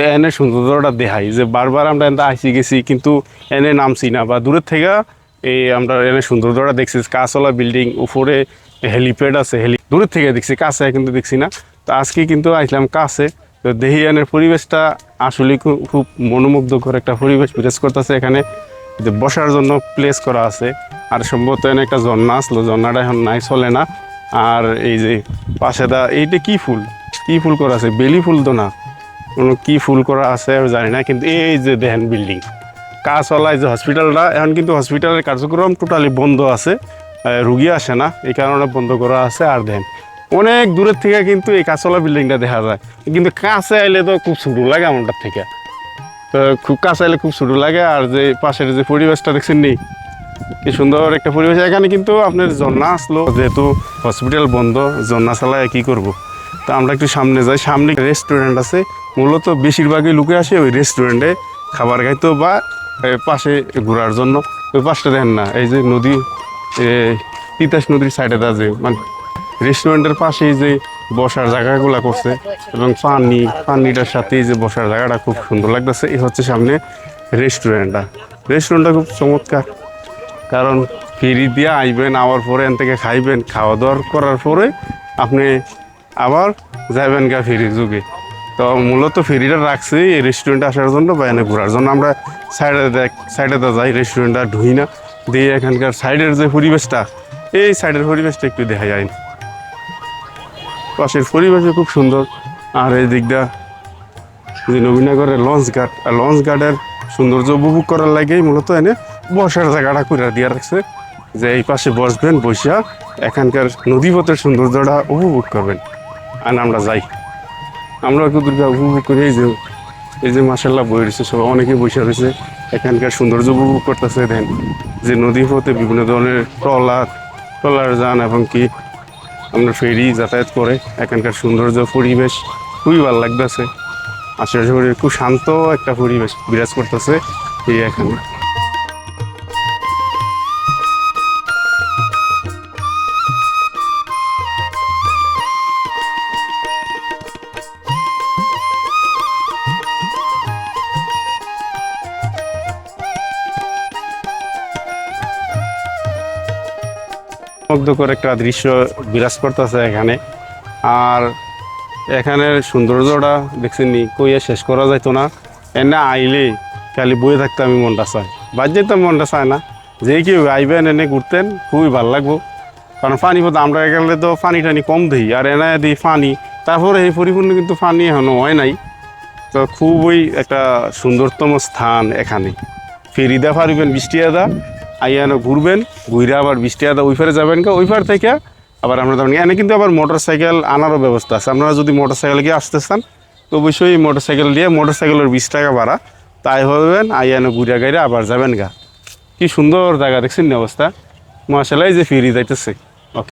তো এনে সৌন্দর্যটা দেখাই যে বারবার আমরা এনে আসি গেছি, কিন্তু এনে নামছি না বা দূরের থেকে এই আমরা এনে সৌন্দর্যটা দেখছি কাঁচলা বিল্ডিং উপরে হেলিপ্যাড আছে হেলি দূরের থেকে দেখছি, কাছে কিন্তু দেখছি না। তো আজকে কিন্তু আসলাম কাছে, তো দেহি এনের পরিবেশটা আসলে খুব খুব মনোমুগ্ধকর একটা পরিবেশ বিরাজ করতেছে এখানে। যে বসার জন্য প্লেস করা আছে, আর সম্ভবত এনে একটা ঝর্ণা আসলো, ঝর্ণাটা এখন নাই, চলে না। আর এই যে পাশে দা এইটা কি ফুল? কি ফুল করা আছে? বেলি ফুল তো না। কোনো কি ফুল করা আছে আমি জানি না, কিন্তু এই যে দেখেন বিল্ডিং কাজওয়ালা যে হসপিটালটা এখন কিন্তু হসপিটালের কার্যক্রম টোটালি বন্ধ আছে রুগী আসে না, এই কারণে বন্ধ করা আছে। আর দেখেন, অনেক দূরের থেকে কিন্তু এই কাঁচওয়ালা বিল্ডিংটা দেখা যায়। কিন্তু কাছে আইলে তো খুব ছোটো লাগে আমারটার থেকে। তো খুব কাছে আইলে খুব ছোটো লাগে, আর যে পাশের যে পরিবেশটা দেখছেন নি, কি সুন্দর একটা পরিবেশ। এখানে কিন্তু আপনার ঝর্ণা আসলো, যেহেতু হসপিটাল বন্ধ, ঝর্ণা চালায় কি করব। তো আমরা একটু সামনে যাই। সামনে রেস্টুরেন্ট আছে। মূলত বেশিরভাগই লোকে আসে ওই রেস্টুরেন্টে খাবার খাইতো বা পাশে ঘোরার জন্য। ওই পাশটা দেখেন না, এই যে নদী তিতাস নদীর সাইডে আছে মানে রেস্টুরেন্টের পাশেই যে বসার জায়গাগুলো করছে এবং পানি, পানিটার সাথে যে বসার জায়গাটা খুব সুন্দর লাগতেছে। এই হচ্ছে সামনে রেস্টুরেন্টটা রেস্টুরেন্টটা খুব চমৎকার। কারণ ফেরি দিয়ে আইবেন আবার পরে এন থেকে খাইবেন। খাওয়া দাওয়ার করার পরে আপনি আবার যাবেন গা ফেরি যুগে। তো মূলত ফেরিটা রাখছি, এই রেস্টুরেন্টে আসার জন্য বা এনে ঘোরার জন্য। আমরা সাইডে সাইডে তো যাই রেস্টুরেন্টটা ঢুই না। দিয়ে এখানকার সাইডের যে পরিবেশটা, এই সাইডের পরিবেশটা একটু দেখা যায় পাশের পরিবেশও খুব সুন্দর। আর এই দিকটা যে নবীনগরের লঞ্চ ঘাট আর লঞ্চ ঘাটের সৌন্দর্য উপভোগ করার লাগেই মূলত এনে বসার জায়গাটা করে দিয়ে রাখছে। যে এই পাশে বসবেন, বসিয়া এখানকার নদীপথের সৌন্দর্যটা উপভোগ করবেন। আর আমরা যাই। আমরা একটু দুর্গা উপভোগ করি এই যে এই যে মাসাল্লাহ বই রয়েছে সব অনেকে বসে রয়েছে। এখানকার সৌন্দর্য উপভোগ করতেছে, দেন যে নদী পথে বিভিন্ন ধরনের ট্রলার ট্রলার যান এবং কি আমরা ফেরি যাতায়াত করে। এখানকার সৌন্দর্য, পরিবেশ খুবই ভালো লাগতেছে। আশেপাশে খুব শান্ত একটা পরিবেশ বিরাজ করতেছে এই এখানে মুগ্ধকর একটা দৃশ্য বিরাজ করতেছে এখানে। আর এখানের সৌন্দর্যটা দেখছেন কইয়া শেষ করা যাইতো না। এনে আইলে খালি বয়ে থাকতে আমি মনটা চাই বাদ যেতাম মনটা চায় না। যে কেউ আইবেন, এনে ঘুরতেন, খুবই ভালো লাগবো। কারণ পানি পথে আমরা গেলে তো পানি টানি কম দিই। আর এনে দিই পানি। তারপরে এই পরিপূর্ণ কিন্তু পানি এখনও হয় নাই। তো খুবই একটা সুন্দরতম স্থান এখানে। ফেরি দা পারিবেন বৃষ্টি আদা আইয়ানো ঘুরবেন ঘুরে আবার বৃষ্টি আদা ওই পারে যাবেন কা ওইফার থেকে আবার আমরা তেমন এনে কিন্তু আবার মোটর সাইকেল আনারও ব্যবস্থা আছে। আপনারা যদি মোটর সাইকেল গিয়ে আসতে চান, তো অবশ্যই মোটর সাইকেল দিয়ে মোটর সাইকেলের বিশ টাকা ভাড়া। তাই হবেন আইয়ানো ঘুরে গাইরে আবার যাবেন গা। কি সুন্দর জায়গা, দেখছেন অবস্থা? মাসালাই যে ফিরি যাইতেছে।